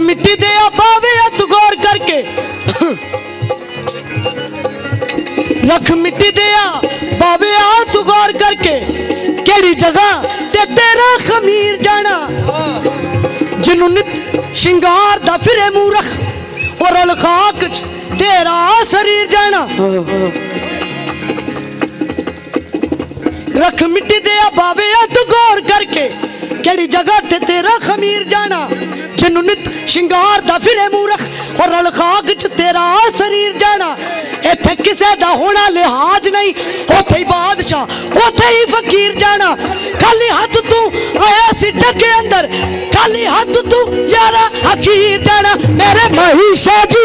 ਮਿੱਟੀ ਦੇ ਆਬਾ ਵੇ ਹੱਥ ਗੌਰ ਕਰਕੇ। ਰਖ ਮਿੱਟੀ ਦੇ ਆ, ਬਾਵੇ ਆ ਤੂੰ ਗੌਰ ਕਰਕੇ। ਕਿਹੜੀ ਜਗ੍ਹਾ ਤੇ ਤੇਰਾ ਖਮੀਰ ਜਾਣਾ? ਜਿਹਨੂੰ ਨਿਤ ਸ਼ਿੰਗਾਰ ਦਾ ਫਿਰੇ ਮੂਰਖ ਔਰ ਅਲਖਾਕ ਚ ਤੇਰਾ ਸਰੀਰ ਜਾਣਾ। ਰਖ ਮਿੱਟੀ ਦੇ ਆ, ਬਾਵੇ ਆ ਤੂੰ ਗੌਰ ਕਰਕੇ। ਕਿਹੜੀ ਜਗ੍ਹਾ ਤੇ ਤੇਰਾ ਖਮੀਰ ਜਾਣਾ? ਜਿਹਨੂੰ ਨਿਤ ਸ਼ਿੰਗਾਰ ਦਾ ਫਿਰੇ ਮੂਰਖ ਔਰ ਅਲ ਖਾਕ ਚ ਤੇਰਾ ਸਰੀਰ ਜਾਣਾ। ਇੱਥੇ ਕਿਸੇ ਦਾ ਹੋਣਾ ਲਿਹਾਜ਼ ਨਹੀਂ, ਉੱਥੇ ਹੀ ਬਾਦਸ਼ਾਹ, ਉੱਥੇ ਹੀ ਫਕੀਰ ਜਾਣਾ। ਖਾਲੀ ਹੱਥ ਤੂੰ ਆਇਆ ਸੀ ਜੱਗੇ ਅੰਦਰ, ਖਾਲੀ ਹੱਥ ਤੂੰ ਯਾਰਾ ਅਖੀਰ ਜਾਣਾ। ਮੇਰੇ ਮਹੀਸ਼ਾ ਜੀ